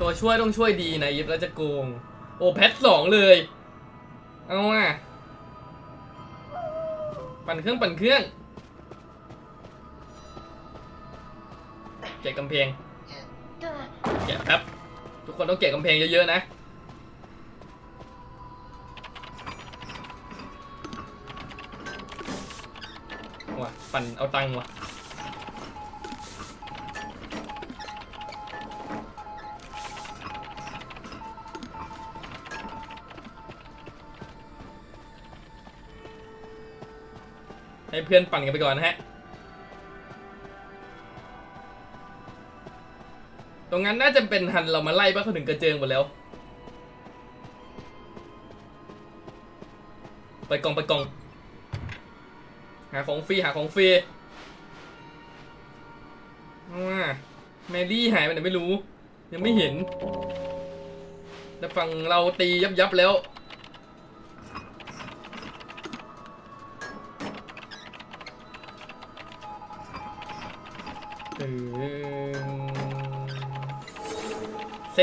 ตัวช่วยต้องช่วยดีนะยิบแล้วจะโกง โอ้แพทสองเลย เอาอะปั่นเครื่องปั่นเครื่องแกะกำแพงแกะแป๊บทุกคนต้องแกะกำแพงเยอะๆนะว่ะปั่นเอาตังค์ว่ะ ให้เพื่อนปั่นกันไปก่อนนะฮะ ตรงนั้นน่าจะเป็นทันเรามาไล่ป่ะเขาถึงกระเจิงหมดแล้ว ไปกองไปกอง หาของฟรีหาของฟรีว่าแมรี่หายไปไหนไม่รู้ ยังไม่เห็นแต่ฝั่งเราตียับยับๆแล้ว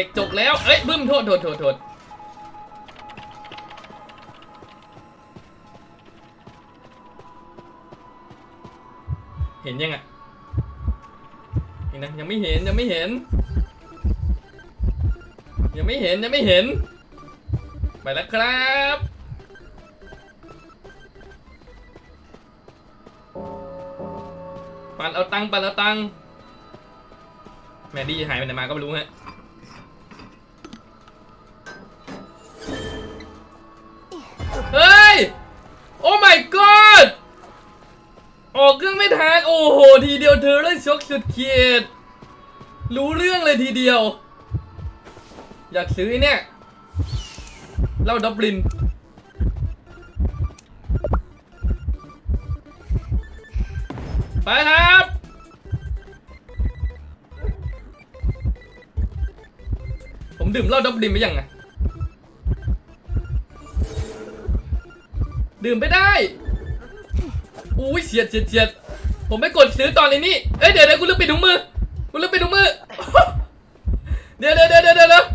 เสกจกแล้ว เอ้ยบึ้มโทษโทษโทษโทษเห็นยังอะนี่นะยังไม่เห็นยังไม่เห็น ยังไม่เห็นยังไม่เห็น ไปแล้วครับปันเอาตังปันเอาตังแมดดี้หายไปไหนมาก็ไม่รู้ฮะ ออกเครื่องไม่ทันโอ้โห ทีเดียวเธอเล่นช็อกสุดเขียดรู้เรื่องเลยทีเดียว อยากซื้อเนี่ยเหล้าดับลินไปครับ ผมดื่มเหล้าดับลินไปยังไงดื่มไม่ได้ อุ้ยเฉียดเฉียดเฉียดผมไม่กดซื้อตอนนี้นี่เอ้ยเดี๋ยวเดี๋ยวกูลืมปิดถุงมือกูลืมปิดถุงมือ เดี๋ยวเดี๋ยวเดี๋ยวเดี๋ยวเดี๋ยว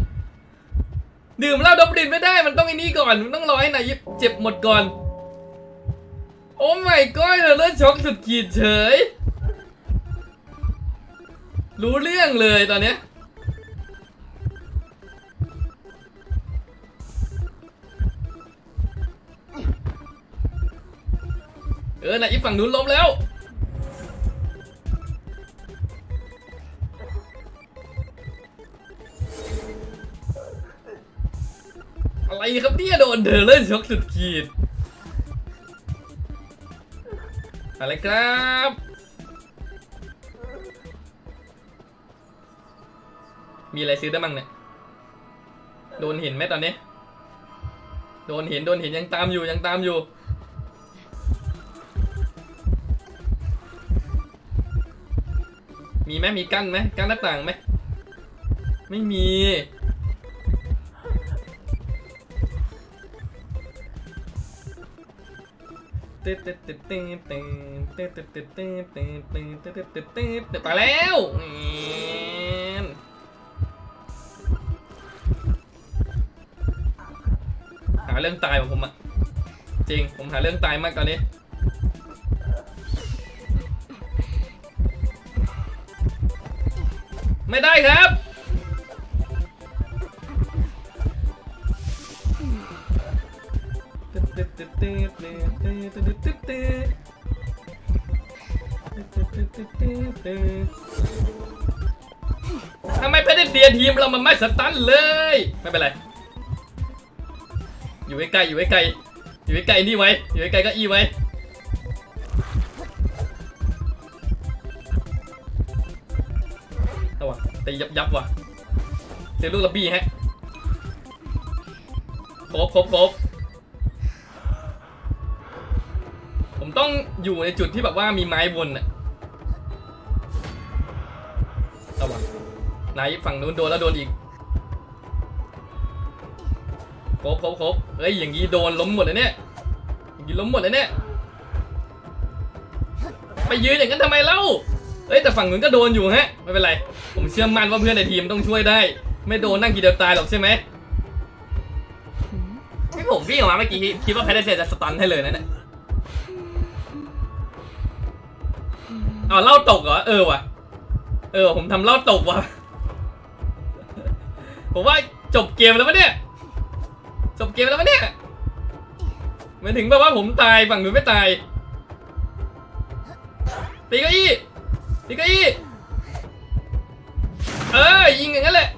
ดื่มเหล้าดับลินไม่ได้มันต้องไอ้นี่ก่อนมันต้องรอให้นายเจ็บหมดก่อน โอ้ my god เลือดช็อกสุดขีดเฉย รู้เรื่องเลยตอนเนี้ย เออนายอีกฝั่งนู้นล้มแล้ว อะไรครับเนี่ยโดนเธอเล่นช็อกสุดขีด อะไรครับมีอะไรซื้อได้บ้างเนี่ย โดนเห็นไหมตอนนี้ โดนเห็น โดนเห็นยังตามอยู่ยังตามอยู่ มีไหมมีกั้นไหมกั้นหน้าต่างไหมไม่มี ไปแล้วหาเรื่องตายของผมอะจริง ผมหาเรื่องตายมากตอนนี้ ไม่ได้ครับ ทำไมเพชรเสียทีมเรามันไม่สตันเลย ไม่เป็นไร อยู่ใกล้ๆอยู่ใกล้ๆอยู่ใกล้ๆนี่ไว้ อยู่ใกล้ๆก็อีไว้ เอาวะตียับยับว่ะเจอลูกระบี้ฮะครบครบครบผมต้องอยู่ในจุดที่แบบว่ามีไม้วนอะเอาวะนายฝั่งนู้นโดนแล้วโดนอีกครบครบครบเฮ้ยอย่างงี้โดนล้มหมดเลยเนี่ยอย่างงี้ล้มหมดเลยเนี่ยไปยืนอย่างนั้นทำไมเล่า เอ้ยแต่ฝั่งนู้นก็โดนอยู่ฮะไม่เป็นไร ผมเชื่อมั่นว่าเพื่อนในทีมต้องช่วยได้ ไม่โดนนั่งทีเดียวตายหรอกใช่ไหมไม่ผมวิ่งออกมาเมื่อกี้คิดว่าแพทเทเซจะสตันให้เลยนะเนี่ยเอาเล่าตกเหรอเออว่ะ เออผมทำเล่าตกว่ะผมว่าจบเกมแล้วปะเนี่ยจบเกมแล้วปะเนี่ยหมายถึงแบบว่าผมตายฝั่งหนูนไม่ตายตีเก้าอี้ ตีเก้าอี้เออยิงอย่างนั้นแหละ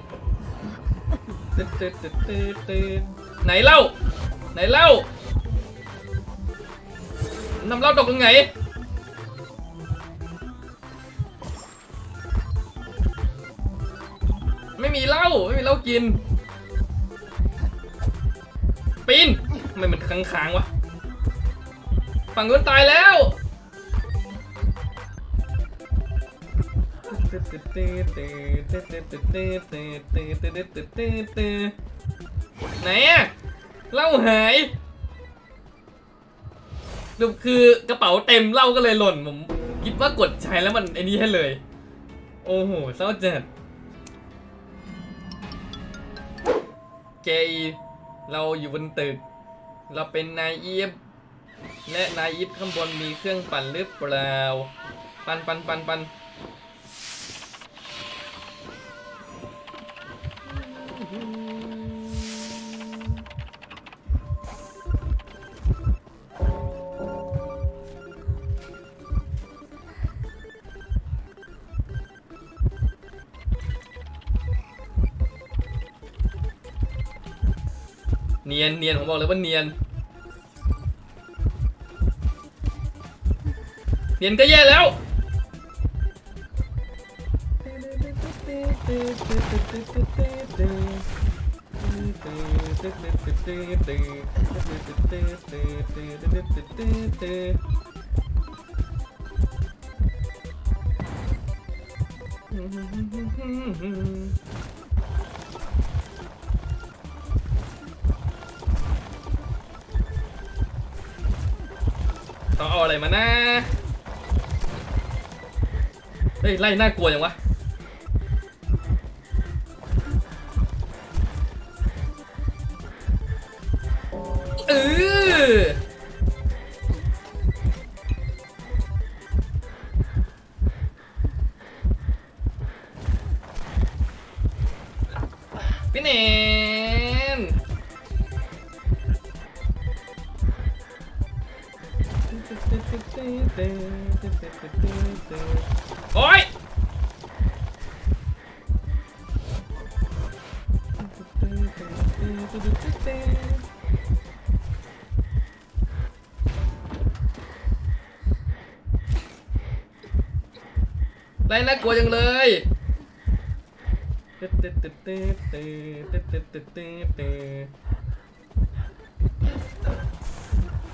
ตึ๊ดตึ๊ดตึ๊ดตึ๊ดตึ๊ดไหนเล่า ไหนเล่านำเล่าตกตรงไหนไม่มีเหล้าไม่มีเหล้ากินปีนทำไมมันค้างๆวะฝั่งนู้นตายแล้ว ไหนอะเหล้าหายสรุปคือกระเป๋าเต็มเหล้าก็เลยหล่นผมคิดว่ากดใช้แล้วมันไอ้นี่ให้เลย โอ้โหเศร้าจัดเจเราอยู่บนตึก เราเป็นนายอีฟและนายอีฟข้างบนมีเครื่องปั่นหรือเปล่า ปันปันปันปัน เนียนเนียนผมบอกเลยว่าเนียน เนียนก็แย่แล้วต้ เอาอะไรมานะเฮ้ยไล่น่ากลัวจังวะเออ ไล่น่ากลัวจังเลย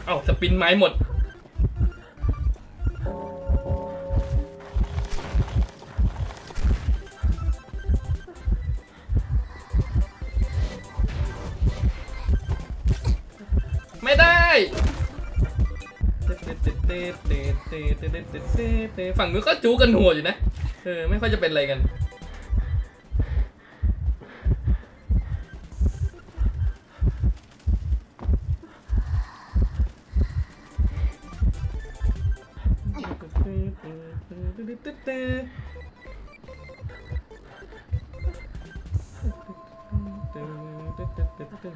เอ้าสปินไม้หมด ฝั่งนู้นก็จูกันหัวอยู่นะเออไม่ค่อยจะเป็นอะไรกัน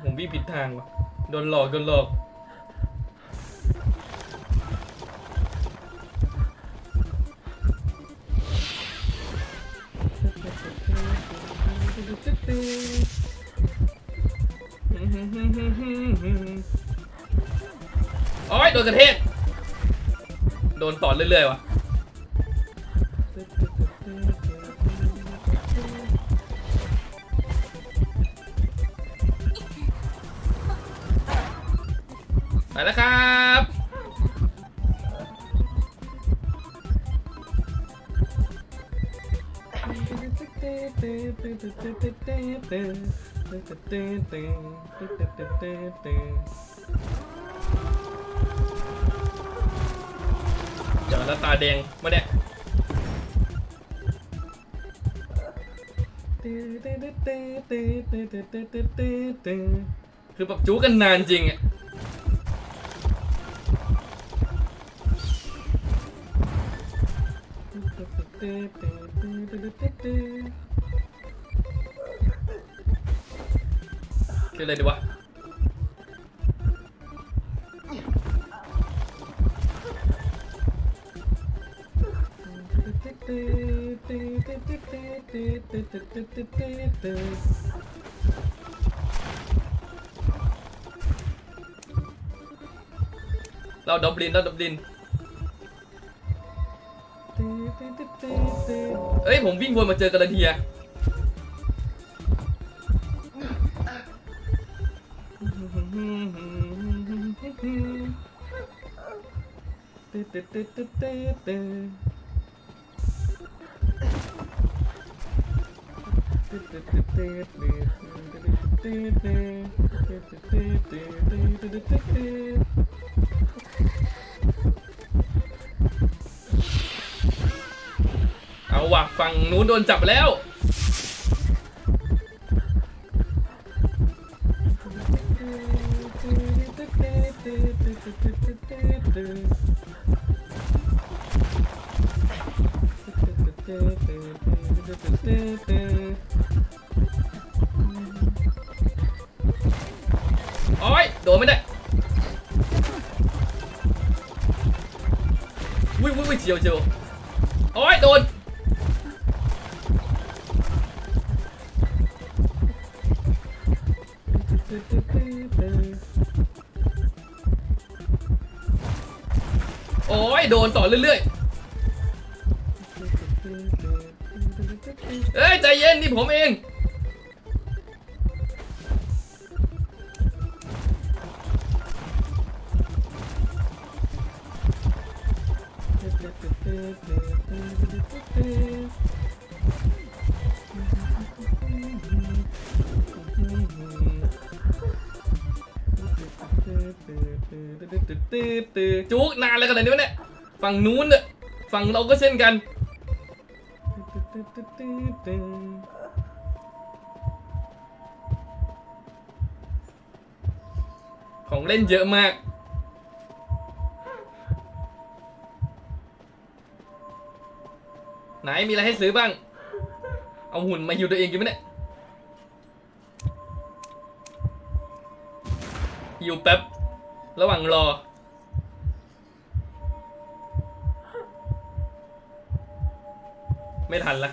ผมวิ่งผิดทางว่ะโดนหลอกโดนหลอก โอ้ยโดนกระเทกโดนต่อเรื่อยๆว่ะไปแล้วครับ เดี๋ยวแล้วตาแดงมาเนี่ยคือแบบจู้กันนานจริงอะ คืออะไรดีวะเราดับลินเราดับลินเอ้ย ผมวิ่งวนมาเจอกระเทีย เอาว่ะฝั่งนู้นโดนจับแล้ว โอ้ยโดนไม่ได้วิ่งวิ่งวิ่งเฉียวเฉียวโอ้ยโดนโอ้ยโดนต่อเรื่อย เอ้ยใจเย็นนี่ผมเองจุกนานแล้วกันเลยนี่วะเนี่ย ฝั่งนู้นเนี่ย ฝั่งเราก็เช่นกัน ของเล่นเยอะมาก ไหนมีอะไรให้ซื้อบ้าง เอาหุ่นมาฮิวตัวเองกินไหมเนี่ยฮิวแป๊บ ระหว่างรอ ไม่ทันละ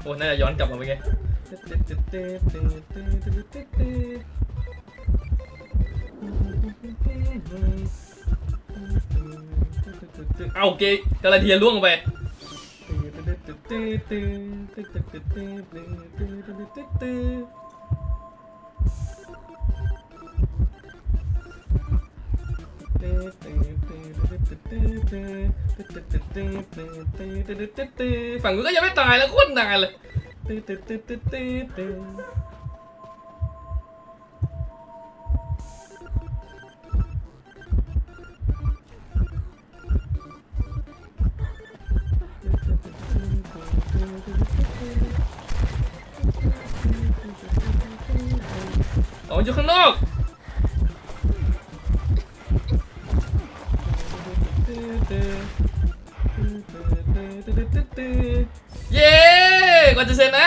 โอ้น่าจะย้อนกลับมาไปไงเอาเกยกระเทียนล่วงลงไป ฝั่งนู้นก็ยังไม่ตายแล้วโคตรนานเลยอ๋ออยู่ข้างนอก กว่าจะชนะ